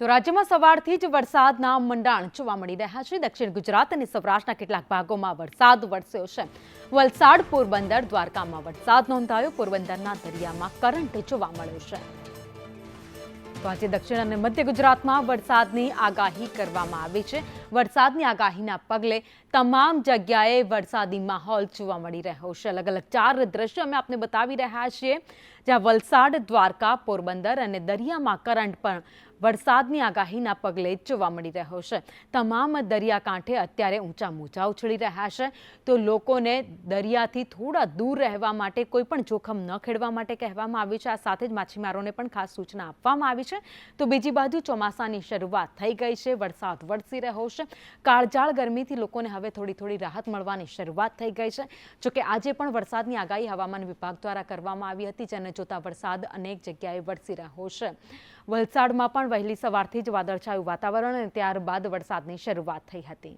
તો રાજ્યમાં સવારથી જ વરસાદના મંડાણ જોવા મળી રહ્યા છે. દક્ષિણ ગુજરાત અને સૌરાષ્ટ્રના કેટલાક ભાગોમાં વરસાદ વરસ્યો છે. વલસાડ, પોરબંદર, દ્વારકામાં વરસાદ નોંધાયો. પોરબંદરના દરિયામાં કરંટ જોવા મળ્યો છે. તો આજે દક્ષિણ અને મધ્ય ગુજરાતમાં વરસાદની આગાહી કરવામાં આવી છે. વરસાદની આગાહીના પગલે તમામ જગ્યાએ વરસાદી માહોલ જોવા મળી રહ્યો છે. અલગ અલગ ચાર દ્રશ્યો અમે આપને બતાવી રહ્યા છીએ. જ્યાં વલસાડ, દ્વારકા, પોરબંદર અને દરિયામાં કરંટ પણ વરસાદની આગાહીના પગલે જોવા મળી રહ્યો છે. તમામ દરિયાકાંઠે અત્યારે ઊંચા મોજા ઉછળી રહ્યા છે. તો લોકોને દરિયાથી થોડા દૂર રહેવા માટે કોઈ પણ જોખમ ન ખેડવા માટે કહેવામાં આવ્યું છે. આ સાથે જ માછીમારોને પણ ખાસ સૂચના આપવામાં આવી છે. તો બીજી બાજુ ચોમાસાની શરૂઆત થઈ ગઈ છે. વરસાદ વરસી રહ્યો છે. કાળજાળ ગરમીથી લોકોને હવે થોડી થોડી રાહત મળવાની શરૂઆત થઈ ગઈ છે. જોકે આજે પણ વરસાદની આગાહી હવામાન વિભાગ દ્વારા કરવામાં આવી હતી, જેને જોતા વરસાદ અનેક જગ્યાએ વરસી રહ્યો છે. વલસાડમાં પણ વહેલી સવારથી જ વાદળછાયું વાતાવરણ અને ત્યારબાદ વરસાદની શરૂઆત થઈ હતી.